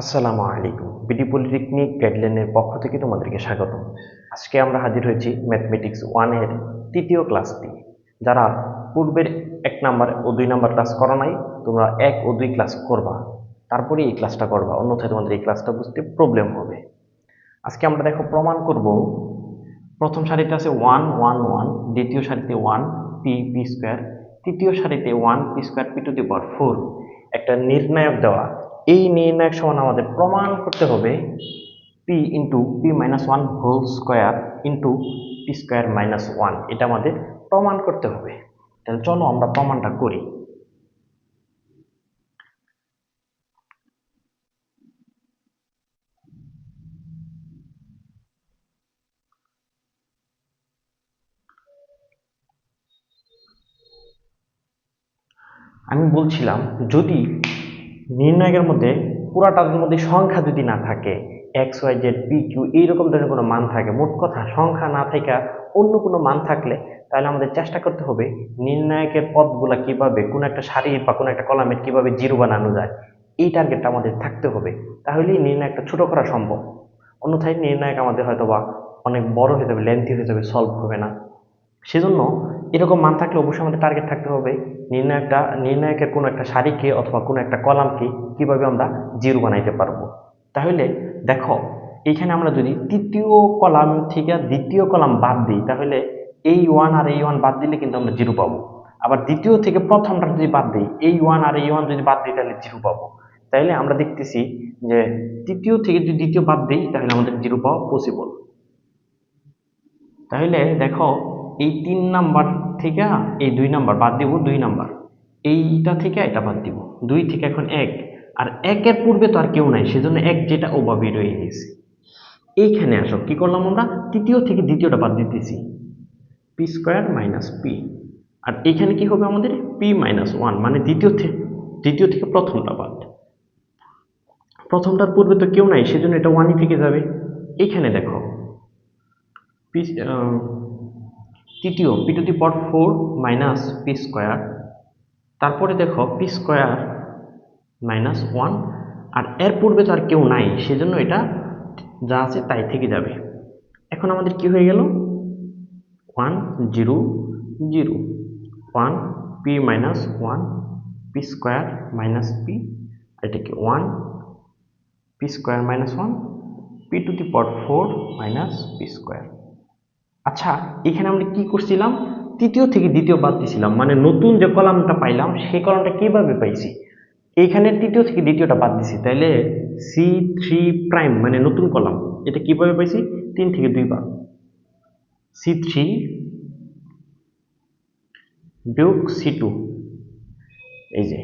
আসসালামু আলাইকুম। BD polytechnic গাইডলাইনের পক্ষ থেকে তোমাদেরকে স্বাগত আজকে আমরা হাজির হয়েছি ম্যাথমেটিক্স ওয়ানের তৃতীয় ক্লাসটি যারা পূর্বের এক নাম্বার ও দুই নাম্বার ক্লাস করা নাই, তোমরা এক ও দুই ক্লাস করবা। তারপরে এই ক্লাসটা করবা। অন্যথায় তোমাদের এই ক্লাসটা বুঝতে প্রবলেম হবে। আজকে আমরা দেখো প্রমাণ করব। প্রথম সারিতে আছে ওয়ান ওয়ান ওয়ান দ্বিতীয় সারিতে ওয়ান পি পি স্কোয়ার তৃতীয় সারিতে one P square P to the power four একটা নির্ণায়ক দেওয়া। এই নির্ণায়ক সমান আমাদের প্রমাণ করতে হবে P into P minus one whole square into P square minus one এটা আমাদের প্রমাণ করতে হবে। তাহলে চলো আমরা প্রমাণটা করি। আমি বলছিলাম, যদি নির্ণায়কের মধ্যে পুরাটার মধ্যে সংখ্যা যদি না থাকে X Y Z P Q এইরকম ধরনের কোনো মান থাকে, মোট কথা সংখ্যা না থেকে অন্য কোনো মান থাকলে, তাহলে আমাদের চেষ্টা করতে হবে নির্ণায়কের পদগুলা কীভাবে, কোনো একটা সারির বা কোনো একটা কলামের কীভাবে জিরো বানানো যায়, এই টার্গেটটা আমাদের থাকতে হবে। তাহলেই নির্ণায়কটা ছোট করা সম্ভব। অন্যথায় নির্ণায়ক আমাদের হয়তো বা অনেক বড় হয়ে যাবে লেন্থি হয়ে যাবে সলভ হবে না। সেজন্য এরকম মান থাকলে অবশ্যই আমাদের টার্গেট থাকতে হবে। নির্ণায়কটা নির্ণায়কের কোনো একটা সারিকে অথবা কোনো একটা কলামকে কীভাবে আমরা জিরো বানাইতে পারব? তাহলে দেখো এইখানে আমরা যদি তৃতীয় কলাম থেকে দ্বিতীয় কলাম বাদ দিই, তাহলে এই ওয়ান আর এই ওয়ান বাদ দিলে কিন্তু আমরা জিরো পাবো। আবার দ্বিতীয় থেকে প্রথমটা যদি বাদ দিই এই ওয়ান আর এই ওয়ান যদি বাদ দিই, তাহলে জিরো পাবো। তাইলে আমরা দেখতেছি যে তৃতীয় থেকে যদি দ্বিতীয় বাদ দিই, তাহলে আমাদের জিরো পাওয়া পসিবল তাহলে দেখো এই তিন নাম্বার থেকে এই দুই নাম্বার বাদ দিব দুই নাম্বার। এইটা থেকে এটা বাদ দিব। দুই থেকে এখন এক। আর একের পূর্বে তো আর কেউ নাই, সেজন্য এক যেটা ওভাবে রয়ে গেছে। এইখানে আসো, কি করলাম আমরা? তৃতীয় থেকে দ্বিতীয়টা বাদ দিতেছি। P square minus P. আর এখানে কি হবে আমাদের? পি মাইনাস ওয়ান মানে দ্বিতীয় থেকে দ্বিতীয় থেকে প্রথমটা বাদ। প্রথমটার পূর্বে তো কেউ নাই, সেজন্য এটা ওয়ানই থেকে যাবে। এইখানে দেখো, পি তৃতীয় P to the power four minus P square তারপরে দেখো পি স্কোয়ার মাইনাস ওয়ান আর এর পূর্বে তো আর কেউ নাই, সেজন্য এটা যা আছে তাই থেকে যাবে। এখন আমাদের কি হয়ে গেল? One zero zero one P minus one P square minus P এটা কি one P square minus one P to the power four minus P square আচ্ছা এখানে আমরা কি করছিলাম? তৃতীয় থেকে দ্বিতীয় বাদ দিছিলাম। মানে নতুন যে কলামটা পাইলাম, সেই কলামটা কীভাবে পাইছি? এইখানে তৃতীয় থেকে দ্বিতীয়টা বাদ দিছি। তাইলে সি থ্রি প্রাইম মানে নতুন কলাম, এটা কীভাবে পাইছি? তিন থেকে দুই বাদ সি থ্রি বিয়োগ সি টু এই যে,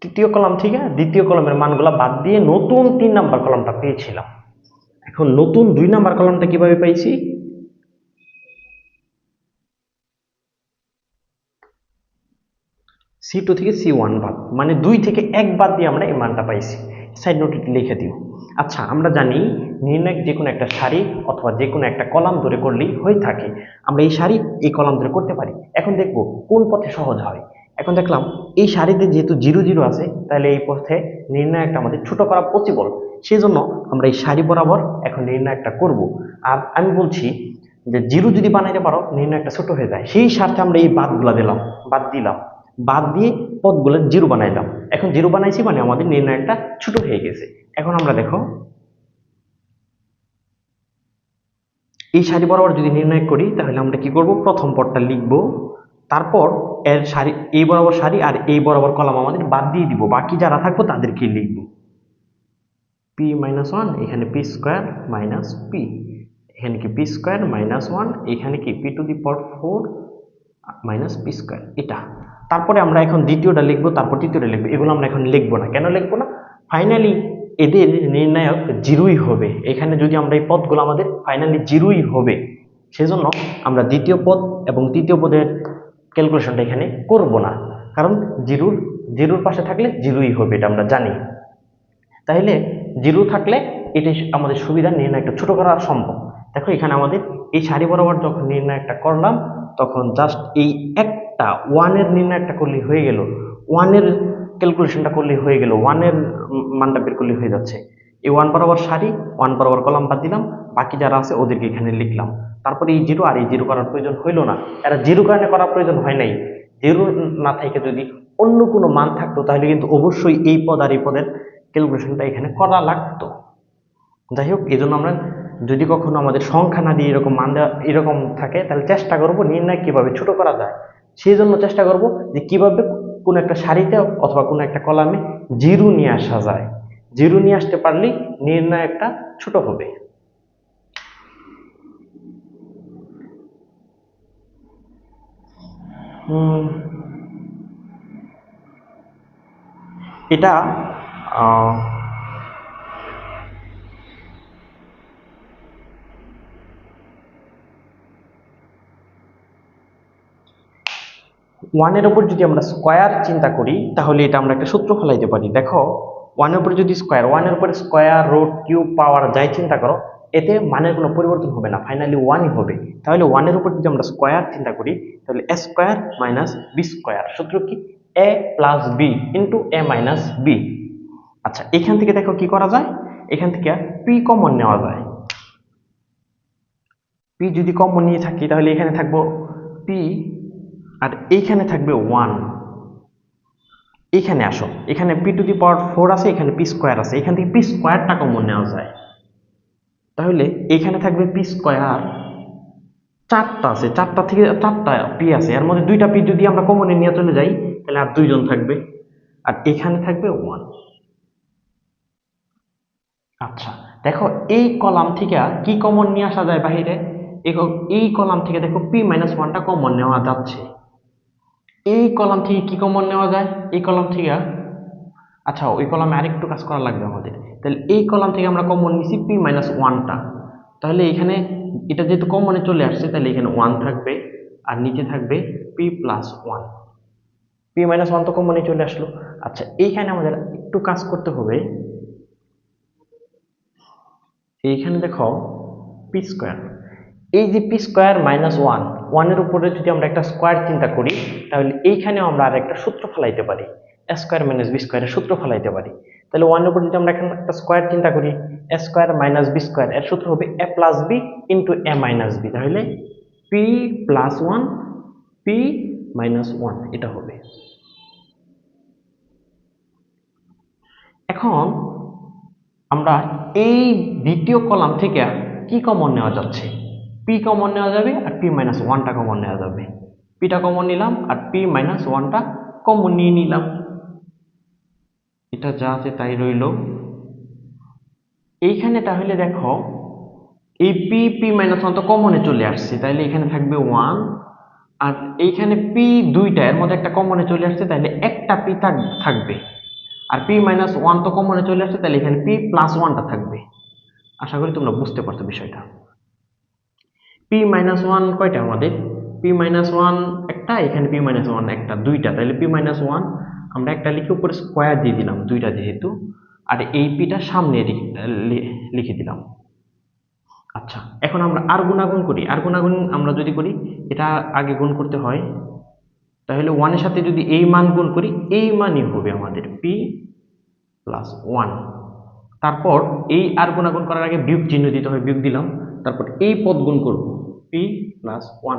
তৃতীয় কলাম থেকে দ্বিতীয় কলামের মানগুলা বাদ দিয়ে নতুন তিন নাম্বার কলামটা পেয়েছিলাম। এখন নতুন দুই নাম্বার কলামটা কীভাবে পাইছি? সি টু থেকে সি ওয়ান বাদ মানে দুই থেকে এক বাদ দিয়ে আমরা এই মানটা পাইছি। সাইড নোটে লিখে দিও। আচ্ছা আমরা জানি নির্ণায়ক যে কোনো একটা সারি অথবা যে কোনো একটা কলাম ধরে করলেই হয়ে থাকে। আমরা এই সারি, এই কলাম ধরে করতে পারি। এখন দেখব কোন পথে সহজ হয়। এখন দেখলাম এই সারিতে যেহেতু জিরো জিরো আছে, তাহলে এই পথে নির্ণায়কটা আমাদের ছোট করা পসিবল সেই জন্য আমরা এই সারি বরাবর এখন নির্ণায়কটা করব। আর আমি বলছি যে জিরো যদি বানাইতে পারো নির্ণায়কটা ছোট হয়ে যায়। সেই স্বার্থে আমরা এই বাদগুলা দিলাম, বাদ দিলাম। বাদ দিয়ে পদগুলো জিরো বানাইলাম। এখন জিরো বানাইছি মানে আমাদের নির্ণায়কটা ছোট হয়ে গেছে। এখন আমরা দেখো, এই সারি বরাবর যদি নির্ণয় করি, তাহলে আমরা কি করব? প্রথম পদটা লিখব, তারপর এর সারি, এই বরাবর সারি আর এই বরাবর কলাম আমাদের বাদ দিয়ে দিব। বাকি যারা থাকব তাদেরকে লিখব। পি মাইনাস ওয়ান এখানে পি স্কোয়ার মাইনাস পি এখানে কি পি স্কোয়ার মাইনাস ওয়ান এখানে কি P to the power four minus P square এটা। তারপরে আমরা এখন দ্বিতীয়টা লিখব, তারপর তৃতীয়টা লিখব। এগুলো আমরা এখন লিখব না। কেন লিখব না? ফাইনালি এদের নির্ণায়ক জিরোই হবে। এখানে যদি আমরা এই পদগুলো আমাদের ফাইনালি জিরোই হবে, সেজন্য আমরা দ্বিতীয় পদ এবং তৃতীয় পদের ক্যালকুলেশনটা এখানে করব না। কারণ জিরোর জিরোর পাশে থাকলে জিরোই হবে, এটা আমরা জানি। তাহলে জিরো থাকলে এটাই আমাদের সুবিধা, নির্ণয়টা ছোট করা সম্ভব। দেখো এখানে আমাদের এই সারি বরাবর যখন নির্ণয়টা করলাম, তখন জাস্ট এই একটা ওয়ানের নির্ণয়টা করলে হয়ে গেল। ওয়ানের ক্যালকুলেশনটা করলে হয়ে গেল। ওয়ানের মানটা বের করলে হয়ে যাচ্ছে। এই ওয়ান বরাবর সারি ওয়ান বরাবর কলাম বাদ দিলাম। বাকি যারা আছে ওদেরকে এখানে লিখলাম। তারপরে এই জিরো আর এই জিরো করার প্রয়োজন হইল না। এরা জিরো কারণে করার প্রয়োজন হয় নাই। জিরো না থেকে যদি অন্য কোনো মান থাকতো, তাহলে কিন্তু অবশ্যই এই পদ আর এই পদের ক্যালকুলেশনটা এখানে করা লাগতো। যাই হোক এই আমরা যদি কখনো আমাদের সংখ্যা না দিয়ে এরকম মান দেওয়া, এরকম থাকে, তাহলে চেষ্টা করব নির্ণয় কীভাবে ছোট করা যায়। সেই জন্য চেষ্টা করব যে কীভাবে কোনো একটা সারিতে অথবা কোনো একটা কলামে জিরো নিয়ে আসা যায়। জিরো নিয়ে আসতে পারলেই নির্ণয় একটা ছোট হবে। এটা ওয়ানের উপর যদি আমরা স্কোয়ার চিন্তা করি, তাহলে এটা আমরা একটা সূত্র ফেলাইতে পারি। দেখো, ওয়ানের উপরে যদি স্কোয়ার, ওয়ানের উপরে স্কোয়ার রোড কিউব, পাওয়ার যাই চিন্তা করো, এতে মানের কোনো পরিবর্তন হবে না, ফাইনালি ওয়ানই হবে। তাহলে ওয়ানের উপর যদি আমরা স্কোয়ার চিন্তা করি, তাহলে A square minus B square. সূত্র কি? A plus B into A minus B. আচ্ছা এখান থেকে দেখো কি করা যায়? এখান থেকে পি কমন নেওয়া যায়। পি যদি কমন নিয়ে থাকি, তাহলে এখানে থাকব পি আর এইখানে থাকবে ওয়ান এখানে আসো। এখানে P to the power four আছে, এখানে পি স্কোয়ার আছে। এখান থেকে পি স্কোয়ারটা কমন নেওয়া যায়। তাহলে এখানে থাকবে পি স্কোয়ার চারটা আছে। চারটা থেকে চারটা পি আছে। এর মধ্যে দুইটা পি যদি আমরা কমনে নিয়ে চলে যাই, তাহলে আর দুইজন থাকবে। আর এখানে থাকবে ওয়ান আচ্ছা দেখো এই কলাম থেকে কি কমন নিয়ে আসা যায় বাহিরে? এই- এই কলাম থেকে দেখো পি মাইনাস ওয়ানটা কমন নেওয়া যাচ্ছে। এই কলাম থেকে কি কমন নেওয়া যায়? এই কলাম থেকে আচ্ছা ওই কলামে আরেকটু কাজ করা লাগবে আমাদের। তাহলে এই কলাম থেকে আমরা কমন নিছি পি মাইনাস ওয়ানটা তাহলে এখানে এটা যেহেতু কমনে চলে আসছে, তাহলে এখানে ওয়ান থাকবে আর নিচে থাকবে P plus one P minus one তো কমনে চলে আসলো। আচ্ছা এইখানে আমাদের একটু কাজ করতে হবে। এইখানে দেখো পি স্কোয়ার এই যে পি স্কোয়ার মাইনাস ওয়ান ওয়ানের উপরে যদি আমরা একটা স্কোয়ার চিন্তা করি, তাহলে এইখানেও আমরা আর একটা সূত্র ফেলাইতে পারি। স্কোয়ার মাইনাস বি স্কোয়ারের সূত্র ফেলাইতে পারি। তাহলে ওয়ানের উপর যদি আমরা এখানে একটা স্কোয়ার চিন্তা করি স্কোয়ার মাইনাস বি স্কোয়ার এর সূত্র হবে A plus B into A minus B তাহলে P plus one P minus one এটা হবে। এখন আমরা এই দ্বিতীয় কলাম থেকে কি কমন নেওয়া যাচ্ছে? পি কমন নেওয়া যাবে আর পি মাইনাস ওয়ানটা কমন নেওয়া যাবে। পিটা কমন নিলাম আর পি মাইনাস ওয়ানটা কমন নিয়ে নিলাম। এটা যা আছে তাই রইল। এইখানে তাহলে দেখো, এই পি পি মাইনাস ওয়ান তো কমনে চলে আসছে তাহলে এখানে থাকবে ওয়ান আর এইখানে পি দুইটা, এর মধ্যে একটা কমনে চলে আসছে তাহলে একটা পি থাকবে। আর পি মাইনাস ওয়ান তো কমনে চলে আসছে তাহলে এখানে পি প্লাস ওয়ানটা থাকবে। আশা করি তোমরা বুঝতে পারছ বিষয়টা। পি মাইনাস ওয়ান কয়টা আমাদের? পি মাইনাস ওয়ান একটা, এখানে পি মাইনাস ওয়ান একটা, দুইটা। তাহলে পি মাইনাস ওয়ান আমরা একটা লিখে উপরে স্কোয়ার দিয়ে দিলাম, দুইটা যেহেতু। আর এই পিটা সামনে লিখে দিলাম। আচ্ছা এখন আমরা আর গুণাগুণ করি। আর গুণাগুণ আমরা যদি করি, এটা আগে গুণ করতে হয়। তাহলে ওয়ানের সাথে যদি এই মান গুণ করি, এই মানই হবে আমাদের পি প্লাস ওয়ান তারপর এই আর গুণাগুণ করার আগে বিয়োগ চিহ্ন দিতে হয়, বিয়োগ দিলাম। তারপর এই পদ গুণ করব। পি প্লাস ওয়ান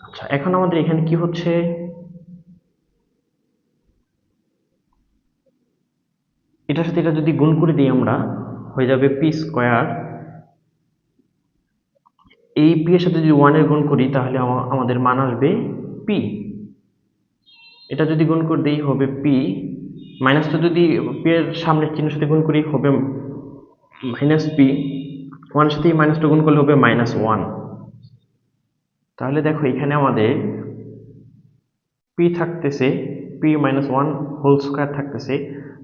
আচ্ছা এখন আমাদের এখানে কি হচ্ছে? এটার সাথে এটা যদি গুণ করে দিই আমরা, হয়ে যাবে পি স্কোয়ার এই পি এর সাথে যদি ওয়ানের গুণ করি, তাহলে আমাদের মান আসবে পি এটা যদি গুণ করে দিই, হবে পি মাইনাসটা যদি পি এর সামনের চিহ্নের সাথে গুণ করি, হবে মাইনাস পি ওয়ানের সাথে মাইনাসটা গুণ করলে হবে মাইনাস ওয়ান। তাহলে দেখো এখানে আমাদের পি থাকতেছে P minus one whole square থাকতেছে,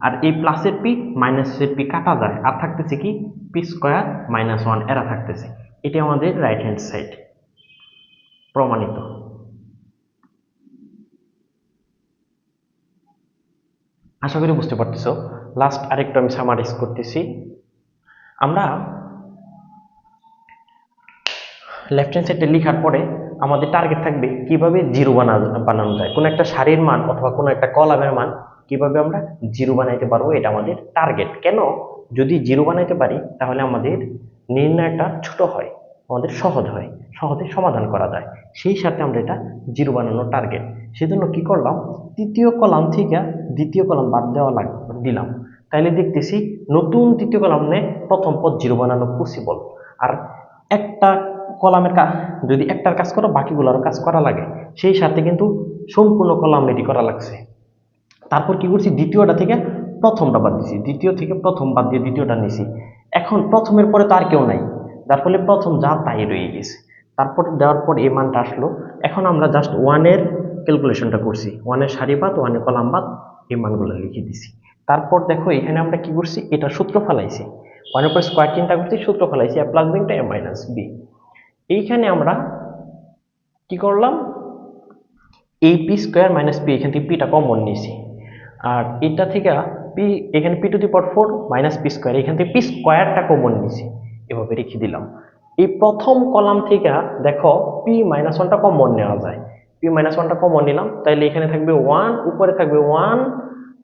আর এই প্লাসের পি মাইনাসের পি কাটা যায়, আর থাকতেছে কি? পি স্কোয়ার মাইনাস ওয়ান, এরা থাকতেছে। এটি আমাদের রাইট হ্যান্ড সাইড প্রমাণিত। আশা করি বুঝতে পারতেছো। লাস্ট আরেকটু আমি সামারাইজ করতেছি। আমরা লেফট হ্যান্ড সাইডে লেখার পরে আমাদের টার্গেট থাকবে কীভাবে জিরো বানা বানানো যায়। কোনো একটা সারির মান অথবা কোনো একটা কলামের মান কীভাবে আমরা জিরো বানাইতে পারব এটা আমাদের টার্গেট কেন? যদি জিরো বানাইতে পারি, তাহলে আমাদের নির্ণয়টা ছোট হয়, আমাদের সহজ হয়, সহজে সমাধান করা যায়। সেই সাথে আমরা এটা জিরো বানানোর টার্গেট সেজন্য কি করলাম? তৃতীয় কলাম থেকে দ্বিতীয় কলাম বাদ দেওয়া লাগ, দিলাম। তাইলে দেখতেছি নতুন তৃতীয় কলাম কলামে প্রথম পদ জিরো বানানো পসিবল আর একটা কলামের কাজ যদি একটার কাজ করো, বাকিগুলোরও কাজ করা লাগে। সেই সাথে কিন্তু সম্পূর্ণ কলাম রেডি করা লাগছে। তারপর কি করছি? দ্বিতীয়টা থেকে প্রথমটা বাদ দিছি। দ্বিতীয় থেকে প্রথম বাদ দিয়ে দ্বিতীয়টা নিছি। এখন প্রথমের পরে তো আর কেউ নাই। যার ফলে প্রথম যা তাই রয়ে গেছে। তারপর দেওয়ার পর এই মানটা আসলো। এখন আমরা জাস্ট ওয়ানের ক্যালকুলেশনটা করছি। ওয়ানের সারি বাদ ওয়ানের কলাম বাদ, এই মানগুলো লিখে দিছি। তারপর দেখো, এখানে আমরা কি করছি? এটা সূত্র ফেলাইছি। ওয়ানের পর স্কোয়ার চিন্তা করছি, সূত্র ফেলাইছি এ প্লাস বিটা এ মাইনাস বি এইখানে আমরা কি করলাম? এই পি স্কোয়ার মাইনাস পি এখান থেকে পিটা কমন নিয়েছি। আর এটা থেকে পি এখানে P to the power four minus P square এখান থেকে পি স্কোয়ারটা কমন নিয়েছি। এভাবে রেখে দিলাম। এই প্রথম কলাম থেকে দেখো পি মাইনাস ওয়ানটা কমন নেওয়া যায়। পি মাইনাস ওয়ানটা কমন নিলাম, তাইলে এখানে থাকবে ওয়ান উপরে থাকবে ওয়ান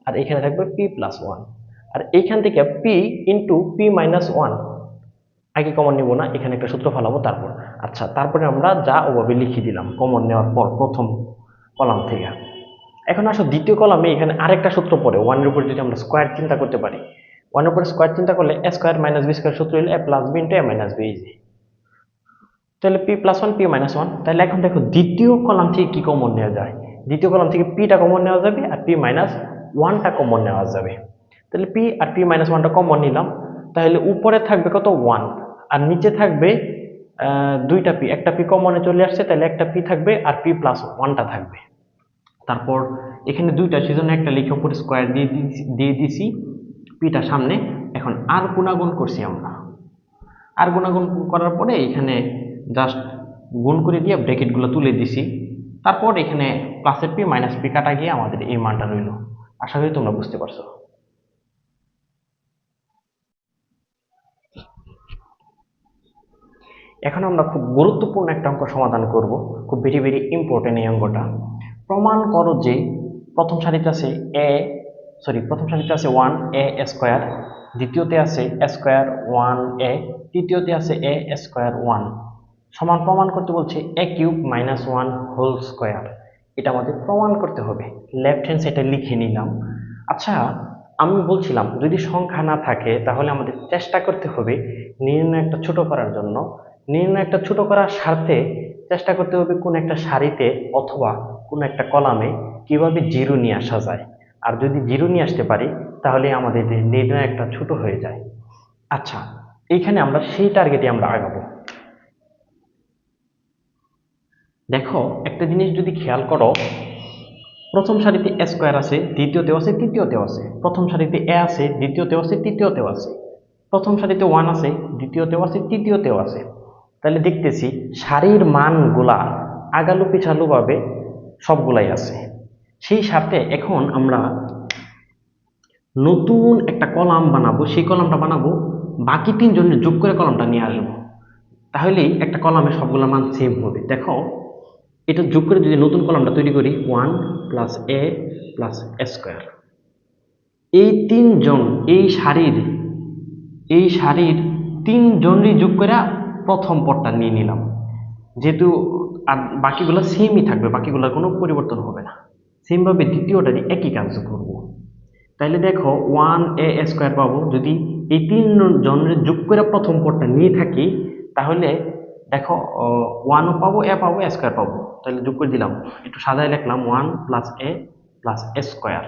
আর এখানে থাকবে পি প্লাস ওয়ান আর এইখান থেকে P into P minus one আগে কমন নিব না, এখানে একটা সূত্র ফেলাবো তারপর। আচ্ছা তারপরে আমরা যা ওভাবে লিখে দিলাম কমন নেওয়ার পর প্রথম কলাম থেকে। এখন আসো দ্বিতীয় কলামে এখানে আরেকটা সূত্র পড়ে ওয়ানের উপর যদি আমরা স্কোয়ার চিন্তা করতে পারি ওয়ানের উপরে স্কোয়ার চিন্তা করলে a square minus b square সূত্র হলে a plus b into a minus b easy তাহলে p plus one p minus one তাহলে এখন দেখো দ্বিতীয় কলাম থেকে কি কমন নেওয়া যায়? দ্বিতীয় কলাম থেকে পিটা কমন নেওয়া যাবে আর পি মাইনাস ওয়ানটা কমন নেওয়া যাবে। তাহলে পি আর পি মাইনাস ওয়ানটা কমন নিলাম। তাহলে উপরে থাকবে কত? ওয়ান আর নিচে থাকবে দুইটা পি একটা পি কমনে চলে আসছে, তাহলে একটা পি থাকবে আর পি প্লাস ওয়ানটা থাকবে। তারপর এখানে দুইটা, সেজন্য একটা লিখে উপরে স্কোয়ার দিয়ে দিয়ে দিছি পিটা সামনে। এখন আর গুণাগুণ করছি আমরা। আর গুণাগুণ করার পরে এখানে জাস্ট গুণ করে দিয়ে ব্র্যাকেটগুলো তুলে দিছি। তারপর এখানে প্লাসের পি মাইনাস পি কাটা গিয়ে আমাদের এই মানটা রইল। আশা করি তোমরা বুঝতে পারছ। এখন আমরা খুব গুরুত্বপূর্ণ একটা অঙ্ক সমাধান করব। খুব ভেরি ভেরি ইম্পর্টেন্ট এই অঙ্কটা। প্রমাণ করো যে প্রথম সারিতে আছে এ সরি প্রথম সারিতে আছে ওয়ান এ স্কোয়ার দ্বিতীয়তে আছে স্কোয়ার ওয়ান এ তৃতীয়তে আছে এ স্কোয়ার ওয়ান সমান প্রমাণ করতে বলছে a cube minus one whole square এটা আমাদের প্রমাণ করতে হবে। লেফট হ্যান্ড সাইডে লিখে নিলাম। আচ্ছা আমি বলছিলাম, যদি সংখ্যা না থাকে, তাহলে আমাদের চেষ্টা করতে হবে নির্ণয় একটা ছোট করার জন্য। নির্ণয় একটা ছোট করার স্বার্থে চেষ্টা করতে হবে কোন একটা সারিতে অথবা কোন একটা কলামে কীভাবে জিরো নিয়ে আসা যায়। আর যদি জিরো নিয়ে আসতে পারি, তাহলে আমাদের নির্ণয় একটা ছোট হয়ে যায়। আচ্ছা এইখানে আমরা সেই টার্গেটে আমরা আগাবো। দেখো, একটা জিনিস যদি খেয়াল করো, প্রথম সারিতে এ স্কোয়ার আছে দ্বিতীয়তেও আছে তৃতীয়তেও আছে। প্রথম সারিতে এ আছে দ্বিতীয়তেও আছে তৃতীয়তেও আছে। প্রথম সারিতে ওয়ান আছে দ্বিতীয়তেও আছে তৃতীয়তেও আছে। তাহলে দেখতেছি, সারির মানগুলা আগালু পিছালুভাবে সবগুলাই আছে। সেই সাথে এখন আমরা নতুন একটা কলাম বানাবো, সেই কলামটা বানাবো, বাকি তিনজনের যোগ করে কলামটা নিয়ে আসব। তাহলেই একটা কলামে সবগুলো মান সেম হবে। দেখো এটা যোগ করে যদি নতুন কলামটা তৈরি করি one plus a plus square এই তিনজন, এই শাড়ির এই শাড়ির তিনজনই যোগ করে প্রথম পটটা নিয়ে নিলাম। যেহেতু, আর বাকিগুলো সেমই থাকবে, বাকিগুলোর কোনো পরিবর্তন হবে না। সেমভাবে দ্বিতীয়টা দিয়ে একই কাজ করব। তাইলে দেখো ওয়ান এ স্কোয়ার পাবো। যদি এই তিন জনের যোগ করে প্রথম পটটা নিয়ে থাকি, তাহলে দেখো ওয়ানও পাবো, এ পাবো, এ স্কোয়ার পাবো। তাহলে যোগ করে দিলাম। একটু সাজায় লিখলাম one plus a plus a square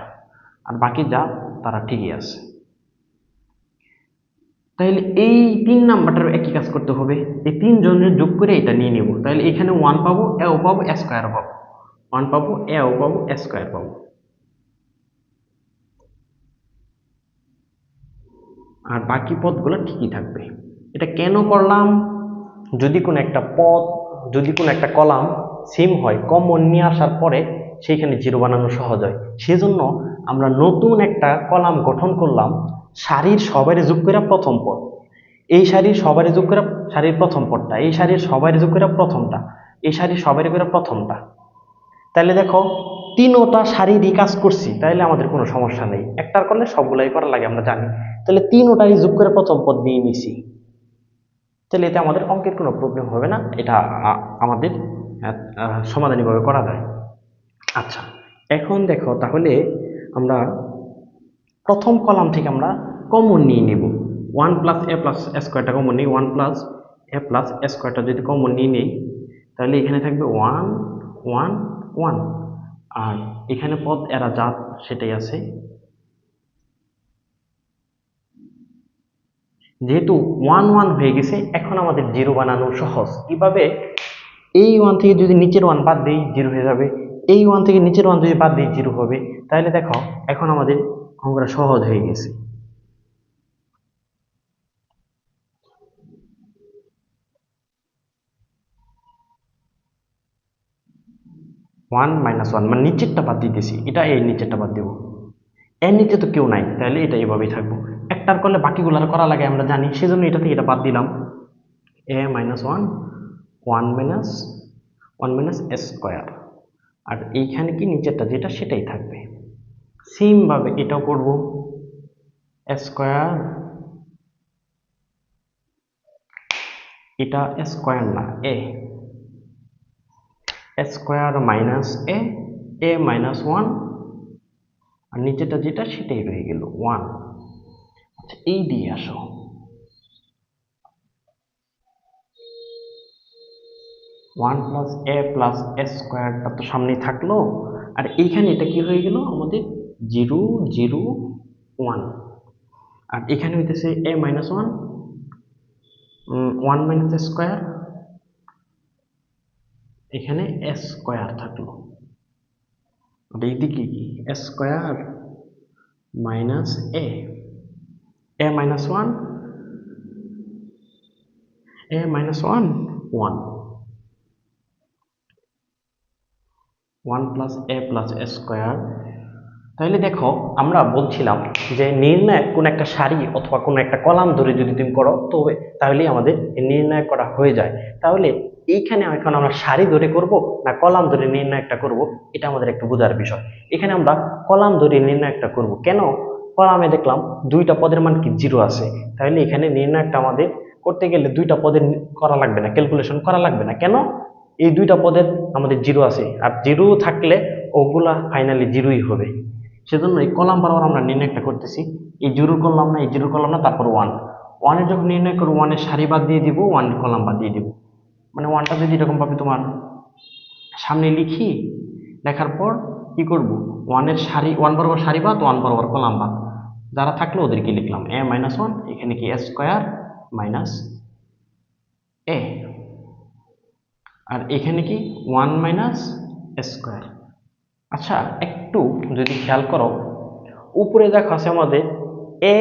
আর বাকি যা, তারা ঠিকই আছে। তাহলে এই তিন নাম্বারটার একই কাজ করতে হবে। এই তিন জনের যোগ করে এটা নিয়ে নেব। তাহলে এখানে ওয়ান পাবো, এও পাবো, এ স্কোয়ার পাবো। ওয়ান পাবো, এও পাবো, এ স্কোয়ার পাবো। আর বাকি পদগুলো ঠিকই থাকবে। এটা কেন করলাম? যদি কোনো একটা পদ যদি কোনো একটা কলাম সেম হয় কমন নিয়ে আসার পরে সেইখানে জিরো বানানো সহজ হয়। সেজন্য আমরা নতুন একটা কলাম গঠন করলাম শাড়ির সবাই যোগ করে প্রথম পদ। এই শাড়ির সবারই যোগ করে শাড়ির প্রথম পদটা, এই শাড়ির সবারই যোগ করে প্রথমটা, এই শাড়ির সবারই করে প্রথমটা। তাহলে দেখো, তিনোটা শাড়িরই কাজ করছি, তাইলে আমাদের কোনো সমস্যা নেই। একটার করলে সবগুলাই করা লাগে, আমরা জানি। তাহলে তিনোটারই যোগ করে প্রথম পদ নিয়ে নিছি। তাহলে এতে আমাদের অঙ্কের কোনো প্রবলেম হবে না। এটা আমাদের সমাধানীভাবে করা যায়। আচ্ছা এখন দেখো, তাহলে আমরা প্রথম কলাম থেকে আমরা কমন নিয়ে নিব। ওয়ান প্লাস এ প্লাস স্কোয়ারটা কমন নিই ওয়ান প্লাস এ প্লাস স্কোয়ারটা যদি কমন নিয়ে নিই, তাহলে এখানে থাকবে ওয়ান ওয়ান ওয়ান আর এখানে পদ, এরা যা সেটাই আছে। যেহেতু ওয়ান ওয়ান হয়ে গেছে, এখন আমাদের জিরো বানানো সহজ। কীভাবে? এই ওয়ান থেকে যদি নিচের ওয়ান বাদ দিই জিরো হয়ে যাবে। এই ওয়ান থেকে নিচের ওয়ান যদি বাদ দিই জিরো হবে। তাহলে দেখো, এখন আমাদের অঙ্কটা সহজ হয়ে গেছে। ওয়ান মাইনাস ওয়ান মানে নিচেরটা বাদ দিতেছি। এটা এই নিচেরটা বাদ দেবো। এর নিচে তো কেউ নাই, তাহলে এটা এভাবেই থাকব। একটার করলে বাকিগুলার করা লাগে আমরা জানি। সেজন্য এটা থেকে এটা বাদ দিলাম। A minus one one minus one minus square আর এইখানে কি নিচেরটা যেটা সেটাই থাকবে। সেমভাবে এটাও করব। স্কোয়ার এটা স্কোয়ার না a square minus a a minus one আর নিচেটা যেটা সেটাই রয়ে গেল ওয়ান এই দিয়ে আসো। One plus a plus a স্কোয়ারটা তো সামনেই থাকল। আর এইখানে এটা কি হয়ে গেল? আমাদের জিরো জিরো ওয়ান আর এখানে হইতেছে a minus one one minus square এখানে এ স্কোয়ার থাকল। আর এইদিকে কি? A square minus a a minus one a minus one one one plus a plus a square তাহলে দেখো, আমরা বলছিলাম যে নির্ণয় কোন একটা সারি অথবা কোনো একটা কলাম ধরে যদি তুমি করো তবে তাহলেই আমাদের নির্ণয় করা হয়ে যায়। তাহলে এইখানে এখন আমরা সারি ধরে করব না কলাম ধরে নির্ণয়টা করব, এটা আমাদের একটু বোঝার বিষয়। এখানে আমরা কলাম ধরে নির্ণয়টা করব। কেন? কলামে দেখলাম দুইটা পদের মান কি জিরো আছে। তাহলে এখানে নির্ণয়টা আমাদের করতে গেলে দুইটা পদের করা লাগবে না ক্যালকুলেশন করা লাগবে না। কেন? এই দুইটা পদের আমাদের জিরো আছে। আর জিরো থাকলে ওগুলা ফাইনালি জিরোই হবে। সেজন্য এই কলাম বরাবর আমরা নির্ণয়টা করতেছি। এই জিরো করলাম না, এই জিরো করলাম না, তারপর ওয়ান ওয়ানের যখন নির্ণয় করব ওয়ানের সারি বাদ দিয়ে দিব ওয়ানের কলাম বাদ দিয়ে দিব। মানে ওয়ানটা যদি এরকম ভাবে তোমার সামনে লিখি, লেখার পর কি করব? ওয়ানের সারি ওয়ান বরাবর সারি বাদ ওয়ান বরাবর কলাম বাদ। যারা থাকল ওদেরকে লিখলাম। এ মাইনাস ওয়ান এখানে কি এ স্কোয়ার মাইনাস এ আর এখানে কি ওয়ান মাইনাস এস স্কোয়ার আচ্ছা একটু যদি খেয়াল করো, উপরে দেখো আছে আমাদের এ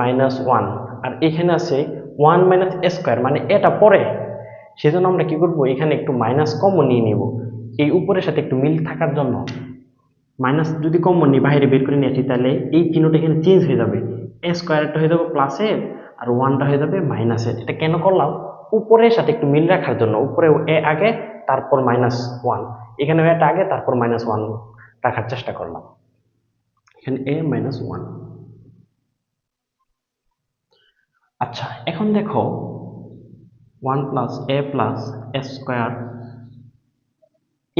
মাইনাস ওয়ান আর এখানে আছে ওয়ান মাইনাস স্কোয়ার মানে এটা পরে। সেজন্য আমরা কি করব, এখানে একটু মাইনাস কমন নিয়ে নিব। এই উপরের সাথে একটু মিল থাকার জন্য মাইনাস যদি কমন নিই বাইরে বের করে নিয়ে আসি, তাহলে এই চিহ্নটা এখানে চেঞ্জ হয়ে যাবে। এ স্কোয়ারটা হয়ে যাবে প্লাসের আর ওয়ানটা হয়ে যাবে মাইনাসের এটা কেন করলাম? উপরের সাথে একটু মিল রাখার জন্য। উপরে এ আগে, তারপর মাইনাস ওয়ান এখানে এটা আগে, তারপর মাইনাস ওয়ান রাখার চেষ্টা করলাম। এখানে এ মাইনাস ওয়ান আচ্ছা এখন দেখো one plus a plus a square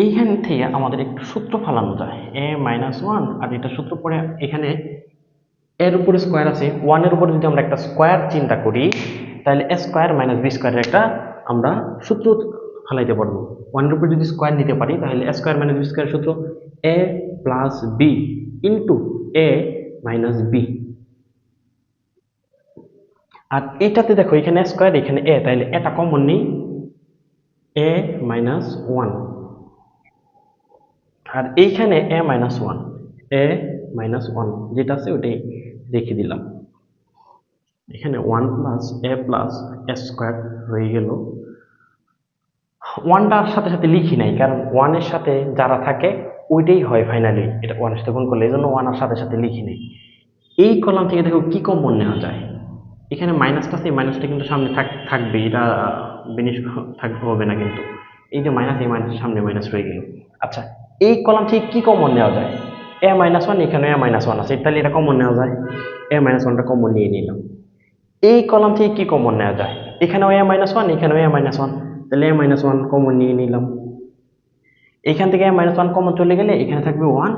এইখান থেকে আমাদের একটু সূত্র ফালানো যায়। এ মাইনাস ওয়ান আর এটা সূত্র পরে এখানে এর উপরে স্কোয়ার আছে। ওয়ানের উপরে যদি আমরা একটা স্কোয়ার চিন্তা করি, তাহলে এ স্কোয়ার মাইনাস বি স্কোয়ারের একটা আমরা সূত্র ফালাইতে পারব। ওয়ানের উপরে যদি স্কোয়ার নিতে পারি, তাহলে a square minus b square সূত্র a plus b into a minus b আর এটাতে দেখো, এখানে স্কোয়ার এখানে এ তাহলে এটা কমন নেই। এ মাইনাস ওয়ান আর এইখানে a minus one a minus one যেটা আছে ওটাই রেখে দিলাম। এখানে one plus a plus a square হয়ে গেল। ওয়ানটার সাথে সাথে লিখি নাই, কারণ ওয়ানের সাথে যারা থাকে, ওইটাই হয় ফাইনালি এটা ওয়ানের সাথে গুণ করলে এই জন্য ওয়ানের সাথে সাথে লিখি নেই। এই কলাম থেকে দেখো কি কমন নেওয়া যায়। এখানে মাইনাসটা আছে মাইনাসটা কিন্তু সামনে থাক থাকবে এটা বেনিশ থাকবে, হবে না কিন্তু। এই যে মাইনাস এই মাইনাস সামনে মাইনাস রয়ে গেল। আচ্ছা এই কলাম থেকে কি কমন নেওয়া যায়? এ মাইনাস ওয়ান এখানে এ মাইনাস ওয়ান আছে, তাহলে এটা কমন নেওয়া যায়? এ মাইনাস ওয়ানটা কমন নিয়ে নিলাম। এই কলাম থেকে কি কমন নেওয়া যায়? এখানেও এ মাইনাস ওয়ান এখানেও এ মাইনাস ওয়ান তাহলে এ মাইনাস ওয়ান কমন নিয়ে নিলাম। এখান থেকে এ মাইনাস ওয়ান কমন চলে গেলে এখানে থাকবে ওয়ান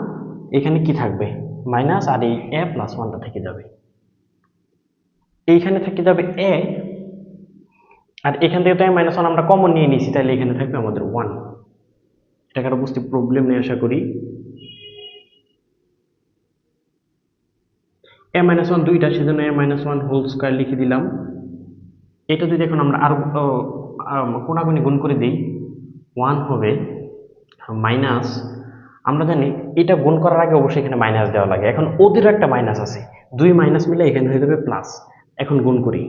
এখানে কি থাকবে? মাইনাস আর এই এ প্লাস ওয়ানটা থেকে যাবে। এইখানে থেকে যাবে এ আর এখান থেকে তো এ মাইনাস ওয়ান আমরা কমন নিয়ে নিয়েছি, তাহলে এখানে থাকবে আমাদের ওয়ান আরও বুঝতে প্রবলেম নেই আশা করি। এ মাইনাস ওয়ান দুইটা, সেজন্য a minus one whole square লিখে দিলাম। এটা যদি এখন আমরা আরও কোনাগুনি গুণ করে দিই ওয়ান হবে মাইনাস আমরা জানি এটা গুণ করার আগে অবশ্যই এখানে মাইনাস দেওয়া লাগে। এখন ওদের একটা মাইনাস আছে। দুই মাইনাস মিলে এখানে হয়ে যাবে প্লাস এখন গুণ করি।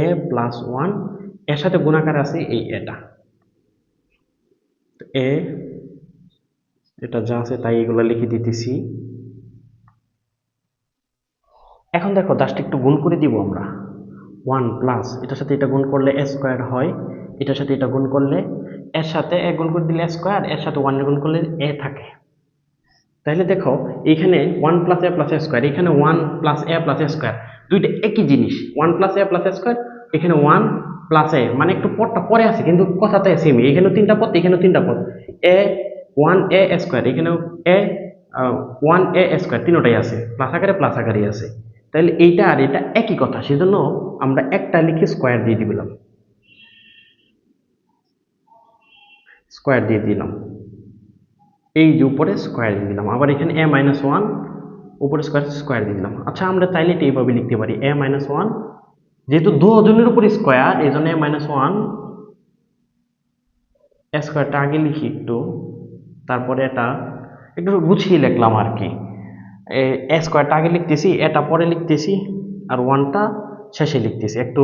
এ প্লাস ওয়ানের সাথে গুণাকার আছে এই এটা এ এটা যা আছে তাই এগুলো লিখে দিতেছি। এখন দেখো জাস্ট একটু গুণ করে দিব আমরা। ওয়ান প্লাস, এটার সাথে এটা গুণ করলে এ স্কোয়ার হয়। এটার সাথে এটা গুণ করলে এর সাথে এ গুণ করে দিলে স্কোয়ার, এর সাথে ওয়ান গুণ করলে এ থাকে। তাহলে দেখো, এখানে one plus a plus square, এখানে one plus a plus square, দুইটা একই জিনিস। One plus a plus square, এখানে ওয়ান প্লাস এ মানে একটু পদটা পরে আছে, কিন্তু কথাটা সেমই এখানেও তিনটা পদ এখানেও তিনটা পদ এ ওয়ান এ স্কোয়ার এখানেও এ ওয়ান এ স্কোয়ার তিনোটাই আছে প্লাস আকারে প্লাস আকারেই আছে। তাহলে এইটা আর এটা একই কথা, সেজন্য আমরা একটা লিখে স্কোয়ার দিয়ে দিলাম। স্কোয়ার দিয়ে দিলাম। এই যে উপরে স্কোয়ার দিয়ে দিলাম, আবার এখানে এ মাইনাস ওয়ান উপরে স্কোয়ার স্কোয়ার দিয়ে দিলাম। আচ্ছা আমরা চাইলে এটা এইভাবে লিখতে পারি এ মাইনাস ওয়ান যেহেতু দুজনের উপরে স্কোয়ার এই জন্য এ মাইনাস ওয়ান স্কোয়ারটা আগে লিখি একটু। তারপরে এটা একটু গুছিয়ে লিখলাম আর কি। এ স্কোয়ারটা আগে লিখতেছি, এটা পরে লিখতেছি, আর ওয়ানটা শেষে লিখতেছি। একটু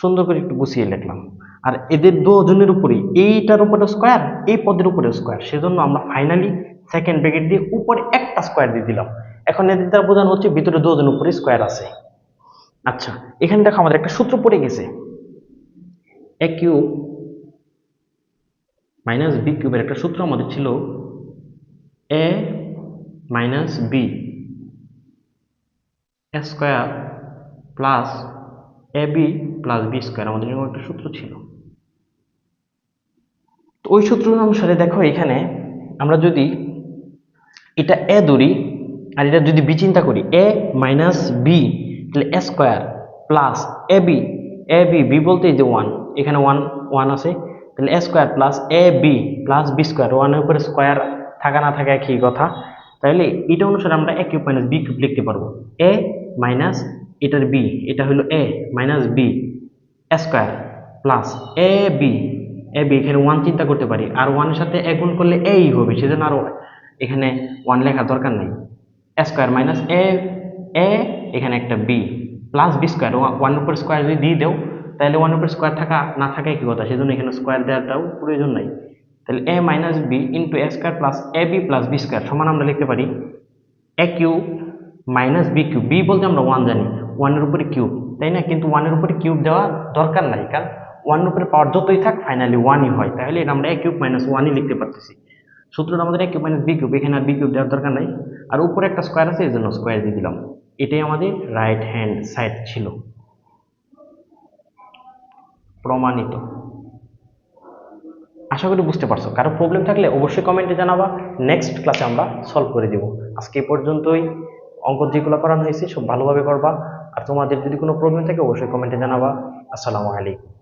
সুন্দর করে একটু গুছিয়ে লিখলাম। আর এদের দুজনের উপরে এইটার উপরে স্কোয়ার এই পদের উপরে স্কোয়ার সেজন্য আমরা ফাইনালি সেকেন্ড ব্র্যাকেট দিয়ে উপরে একটা স্কোয়ার দিয়ে দিলাম। এখন এদের দ্বারা বোঝানো হচ্ছে ভিতরে দুজনের উপরে স্কোয়ার আছে। আচ্ছা এখানে দেখো আমাদের একটা সূত্র পড়ে গেছে। এ কিউব মাইনাস বি কিউবের একটা সূত্র আমাদের ছিল a minus b square plus a b plus b square আমাদের এরকম একটা সূত্র ছিল। তো ওই সূত্র অনুসারে দেখো এখানে আমরা যদি এটা এ ধরি আর এটা যদি বি চিন্তা করি এ মাইনাস বি তাহলে a square plus a b a b b বলতে যে ওয়ান এখানে ওয়ান ওয়ান আছে তাহলে a square plus a b plus b square ওয়ানের উপরে স্কোয়ার থাকা না থাকা একই কথা? তাহলে এটা অনুসারে আমরা a cube minus b cube লিখতে পারব। এ মাইনাস এটার বি এটা হলো a minus b square plus a b a b এখানে ওয়ান চিন্তা করতে পারি, আর ওয়ানের সাথে এ গুণ করলে এই হবে, সেজন্য আরও এখানে ওয়ান লেখা দরকার নেই। স্কোয়ার মাইনাস এ এ এখানে একটা b plus b square one উপর স্কোয়ার যদি দিয়ে দেও তাহলে ওয়ান উপর স্কোয়ার থাকা, না থাকা কি কথা? সেজন্য এখানে স্কোয়ার দেওয়াটাও প্রয়োজন নাই। তাহলে a minus b into a square plus a b plus b square সমান আমরা লিখতে পারি a cube minus b cube b বলতে আমরা ওয়ান জানি ওয়ানের উপরে কিউব তাই না? কিন্তু ওয়ানের উপরে কিউব দেওয়া দরকার নাই, কারণ ওয়ানের উপরে পাওয়ার যতই থাক ফাইনালি ওয়ানই হয়। তাহলে এটা আমরা এ কিউব মাইনাস ওয়ানই লিখতে পারতেছি। সূত্রটা আমাদের a cube minus b cube এখানে আর বি কিউব দেওয়ার দরকার নাই। আর উপরে একটা স্কোয়ার আছে, এই জন্য স্কোয়ার দিয়ে দিলাম। এটাই আমাদের রাইট হ্যান্ড সাইড ছিল। প্রমাণিত। আশা করি বুঝতে পারছ। কারও প্রবলেম থাকলে অবশ্যই কমেন্টে জানাবা। নেক্সট ক্লাসে আমরা সলভ করে দেব। আজকে পর্যন্তই। অঙ্ক যেগুলো করানো হয়েছে সব ভালোভাবে করবা। আর তোমাদের যদি কোনো প্রবলেম থাকে, অবশ্যই কমেন্টে জানাবা। আসসালামু আলাইকুম।